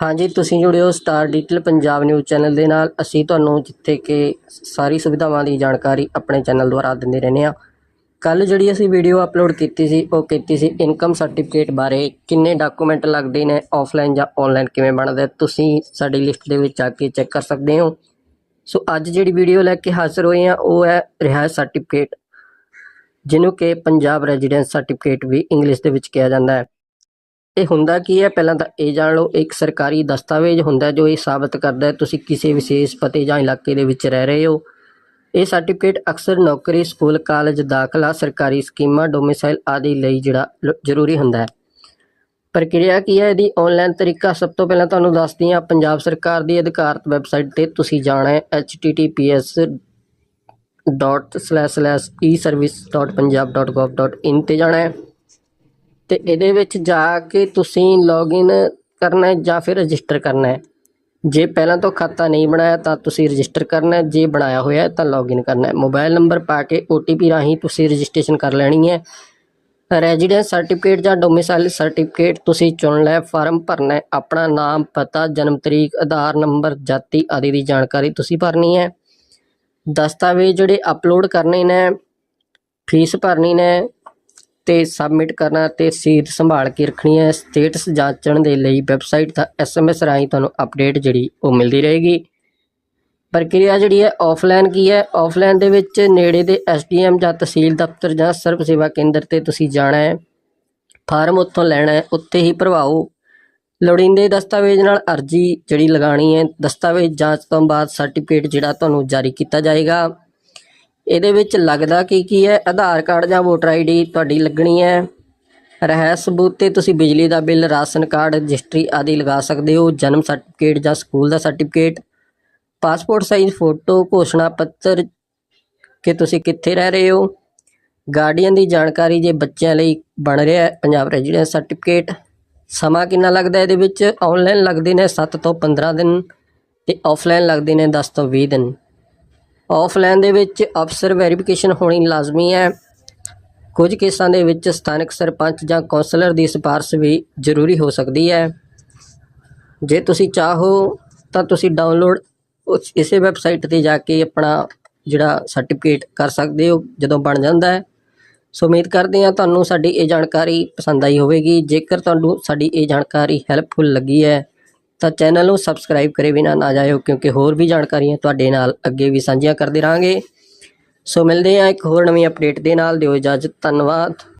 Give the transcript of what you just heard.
ਹਾਂਜੀ, ਤੁਸੀਂ ਜੁੜੇ ਹੋ star digital Punjab news channel ਦੇ ਨਾਲ। ਅਸੀਂ ਤੁਹਾਨੂੰ ਜਿੱਥੇ ਕਿ ਸਾਰੀ ਸੁਵਿਧਾਵਾਂ ਦੀ ਜਾਣਕਾਰੀ ਆਪਣੇ ਚੈਨਲ ਦੁਆਰਾ ਦਿੰਦੇ ਰਹਿੰਦੇ ਹਾਂ। ਕੱਲ ਜਿਹੜੀ ਅਸੀਂ ਵੀਡੀਓ ਅਪਲੋਡ ਕੀਤੀ ਸੀ, ਉਹ ਕੀਤੀ ਸੀ ਇਨਕਮ ਸਰਟੀਫਿਕੇਟ ਬਾਰੇ। ਕਿੰਨੇ ਡਾਕੂਮੈਂਟ ਲੱਗਦੇ ਨੇ ਆਫਲਾਈਨ ਜਾਂ ਆਨਲਾਈਨ ਕਿਵੇਂ ਬਣਦਾ ਤੁਸੀਂ ਸਾਡੀ ਲਿਸਟ ਦੇ ਵਿੱਚ ਆ ਕੇ ਚੈੱਕ ਕਰ ਸਕਦੇ ਹੋ। ਸੋ ਅੱਜ ਜਿਹੜੀ ਵੀਡੀਓ ਲੈ ਕੇ ਹਾਜ਼ਰ ਹੋਏ ਹਾਂ, ਉਹ ਹੈ ਰਿਹਾਇਸ਼ ਸਰਟੀਫਿਕੇਟ ਜਿਹਨੂੰ ਕਿ ਪੰਜਾਬ ਰੈਜ਼ੀਡੈਂਸ ਸਰਟੀਫਿਕੇਟ ਵੀ ਇੰਗਲਿਸ਼ ਦੇ ਵਿੱਚ ਕਿਹਾ ਜਾਂਦਾ ਹੈ। ਇਹ ਹੁੰਦਾ ਕੀ ਹੈ? ਪਹਿਲਾਂ ਤਾਂ ਇਹ ਜਾਣ ਲਓ, ਇੱਕ ਸਰਕਾਰੀ ਦਸਤਾਵੇਜ਼ ਹੁੰਦਾ ਜੋ ਇਹ ਸਾਬਤ ਕਰਦਾ ਤੁਸੀਂ ਕਿਸੇ ਵਿਸ਼ੇਸ਼ ਪਤੇ ਜਾਂ ਇਲਾਕੇ ਦੇ ਵਿੱਚ ਰਹਿ ਰਹੇ ਹੋ। ਇਹ ਸਰਟੀਫਿਕੇਟ ਅਕਸਰ ਨੌਕਰੀ, ਸਕੂਲ ਕਾਲਜ ਦਾਖਲਾ, ਸਰਕਾਰੀ ਸਕੀਮਾਂ ਡੋਮਿਸਾਈਲ ਆਦਿ ਲਈ ਜਿਹੜਾ ਜ਼ਰੂਰੀ ਹੁੰਦਾ ਹੈ। ਪ੍ਰਕਿਰਿਆ ਕੀ ਹੈ? ਇਹਦੀ ਆਨਲਾਈਨ ਤਰੀਕਾ ਸਭ ਤੋਂ ਪਹਿਲਾਂ ਤੁਹਾਨੂੰ ਦੱਸਦੀ ਹਾਂ। ਪੰਜਾਬ ਸਰਕਾਰ ਦੀ ਅਧਿਕਾਰਤ ਵੈਬਸਾਈਟ ਤੇ ਤੁਸੀਂ ਜਾਣਾ ਹੈ https.e-service.punjab.gov.in ਤੇ ਜਾਣਾ ਹੈ। ਤੇ ਇਹਦੇ ਵਿੱਚ ਜਾ ਕੇ ਤੁਸੀਂ ਲੌਗਇਨ ਕਰਨਾ ਹੈ ਜਾਂ ਫਿਰ ਰਜਿਸਟਰ ਕਰਨਾ ਹੈ। ਜੇ ਪਹਿਲਾਂ ਤੋਂ ਖਾਤਾ ਨਹੀਂ ਬਣਾਇਆ ਤਾਂ ਤੁਸੀਂ ਰਜਿਸਟਰ ਕਰਨਾ ਹੈ। ਜੇ ਬਣਾਇਆ ਹੋਇਆ ਹੈ ਤਾਂ ਲੌਗਇਨ ਕਰਨਾ ਹੈ। ਮੋਬਾਈਲ ਨੰਬਰ ਪਾ ਕੇ OTP ਰਾਹੀਂ ਤੁਸੀਂ ਰਜਿਸਟ੍ਰੇਸ਼ਨ ਕਰ ਲੈਣੀ ਹੈ। ਰੈਜ਼ੀਡੈਂਸ ਸਰਟੀਫਿਕੇਟ ਜਾਂ ਡੋਮਿਸਾਈਲ ਸਰਟੀਫਿਕੇਟ ਤੁਸੀਂ ਚੁਣ ਲੈ ਫਾਰਮ ਭਰਨਾ ਹੈ। ਆਪਣਾ ਨਾਮ, ਪਤਾ, ਜਨਮ ਤਰੀਕ, ਆਧਾਰ ਨੰਬਰ, ਜਾਤੀ ਆਦਿ ਦੀ ਜਾਣਕਾਰੀ ਤੁਸੀਂ ਭਰਨੀ ਹੈ। ਦਸਤਾਵੇਜ਼ ਜਿਹੜੇ ਅਪਲੋਡ ਕਰਨੇ ਨੇ, ਫੀਸ ਭਰਨੀ ਨੇ ਤੇ ਸਬਮਿਟ ਕਰਨਾ ਤੇ ਰਸੀਦ ਸੰਭਾਲ ਕੇ ਰੱਖਣੀ ਹੈ। ਸਟੇਟਸ ਜਾਂਚਣ ਦੇ ਲਈ ਵੈਬਸਾਈਟ ਦਾ ਐਸਐਮਐਸ ਰਾਹੀਂ ਤੁਹਾਨੂੰ ਅਪਡੇਟ ਜਿਹੜੀ ਉਹ ਮਿਲਦੀ ਰਹੇਗੀ। ਪ੍ਰਕਿਰਿਆ ਜਿਹੜੀ ਹੈ ਆਫਲਾਈਨ ਕੀ ਹੈ? ਆਫਲਾਈਨ ਦੇ ਵਿੱਚ ਨੇੜੇ ਦੇ ਐਸਡੀਐਮ ਜਾਂ ਤਹਿਸੀਲ ਦਫ਼ਤਰ ਜਾਂ ਸਰਵ ਸੇਵਾ ਕੇਂਦਰ ਤੇ ਤੁਸੀਂ ਜਾਣਾ ਹੈ। ਫਾਰਮ ਉੱਥੋਂ ਲੈਣਾ ਹੈ। ਉੱਥੇ ਹੀ ਭਰਵਾਓ। ਲੋੜੀਂਦੇ ਦਸਤਾਵੇਜ਼ ਨਾਲ ਅਰਜੀ ਜਿਹੜੀ ਲਗਾਣੀ ਹੈ। ਦਸਤਾਵੇਜ਼ ਜਾਂਚ ਤੋਂ ਬਾਅਦ ਸਰਟੀਫਿਕੇਟ ਜਿਹੜਾ ਤੁਹਾਨੂੰ ਜਾਰੀ ਕੀਤਾ ਜਾਏਗਾ। ਇਹਦੇ ਵਿੱਚ ਲੱਗਦਾ ਕੀ ਕੀ ਹੈ? ਆਧਾਰ ਕਾਰਡ ਜਾਂ ਵੋਟਰ ਆਈਡੀ ਤੁਹਾਡੀ ਲੱਗਣੀ ਹੈ। ਰਹਿ ਸਬੂਤ ਤੇ ਤੁਸੀਂ ਬਿਜਲੀ ਦਾ ਬਿੱਲ, ਰਾਸ਼ਨ ਕਾਰਡ, ਰਜਿਸਟਰੀ ਆਦਿ ਲਗਾ ਸਕਦੇ ਹੋ। ਜਨਮ ਸਰਟੀਫਿਕੇਟ ਜਾਂ ਸਕੂਲ ਦਾ ਸਰਟੀਫਿਕੇਟ, ਪਾਸਪੋਰਟ ਸਾਈਜ਼, ਫੋਟੋ, ਘੋਸ਼ਣਾ ਪੱਤਰ, ਕਿ ਤੁਸੀਂ ਕਿੱਥੇ ਰਹਿ ਰਹੇ ਹੋ। ਗਾਰਡੀਅਨ ਦੀ ਜਾਣਕਾਰੀ ਜੇ ਬੱਚਿਆਂ ਲਈ ਬਣ ਰਿਹਾ ਹੈ, ਪੰਜਾਬ ਰੈਜ਼ੀਡੈਂਸ ਸਰਟੀਫਿਕੇਟ। ਸਮਾਂ ਕਿੰਨਾ ਲੱਗਦਾ ਇਹਦੇ ਵਿੱਚ? ਆਨਲਾਈਨ ਲੱਗਦੇ ਨੇ 7 ਤੋਂ 15 ਦਿਨ ਤੇ ਆਫਲਾਈਨ ਲੱਗਦੇ ਨੇ 10 ਤੋਂ 20 ਦਿਨ। ਆਫਲਾਈਨ ਦੇ ਵਿੱਚ ਅਫਸਰ ਵੈਰੀਫਿਕੇਸ਼ਨ ਹੋਣੀ ਲਾਜ਼ਮੀ ਹੈ। ਕੁਝ ਕੇਸਾਂ ਦੇ ਵਿੱਚ ਸਥਾਨਕ ਸਰਪੰਚ ਜਾਂ ਕੌਂਸਲਰ ਦੀ ਸਿਫਾਰਿਸ਼ ਵੀ ਜ਼ਰੂਰੀ ਹੋ ਸਕਦੀ ਹੈ। ਜੇ ਤੁਸੀਂ ਚਾਹੋ ਤਾਂ ਤੁਸੀਂ ਡਾਊਨਲੋਡ ਉਸ ਇਸੇ ਵੈਬਸਾਈਟ ਤੇ ਜਾ ਕੇ ਆਪਣਾ ਜਿਹੜਾ ਸਰਟੀਫਿਕੇਟ ਕਰ ਸਕਦੇ ਹੋ, ਜਦੋਂ ਬਣ ਜਾਂਦਾ ਹੈ। ਸੋ ਉਮੀਦ ਕਰਦੇ ਹਾਂ ਤੁਹਾਨੂੰ ਸਾਡੀ ਇਹ ਜਾਣਕਾਰੀ ਪਸੰਦ ਆਈ ਹੋਵੇਗੀ। ਜੇਕਰ ਤੁਹਾਨੂੰ ਸਾਡੀ ਇਹ ਜਾਣਕਾਰੀ ਹੈਲਪਫੁਲ ਲੱਗੀ ਹੈ ਤਾਂ ਚੈਨਲ ਨੂੰ ਸਬਸਕ੍ਰਾਈਬ ਕਰੇ ਬਿਨਾ ਨਾ ਜਾਇਓ, ਕਿਉਂਕਿ ਹੋਰ ਵੀ ਜਾਣਕਾਰੀਆਂ ਤੁਹਾਡੇ ਨਾਲ ਅੱਗੇ ਵੀ ਸਾਂਝੀਆਂ ਕਰਦੇ ਰਹਾਂਗੇ। ਸੋ ਮਿਲਦੇ ਹਾਂ ਇੱਕ ਹੋਰ ਨਵੀਂ ਅਪਡੇਟ ਦੇ ਨਾਲ। ਦਿਓ ਇਜਾਜ਼ਤ, ਧੰਨਵਾਦ।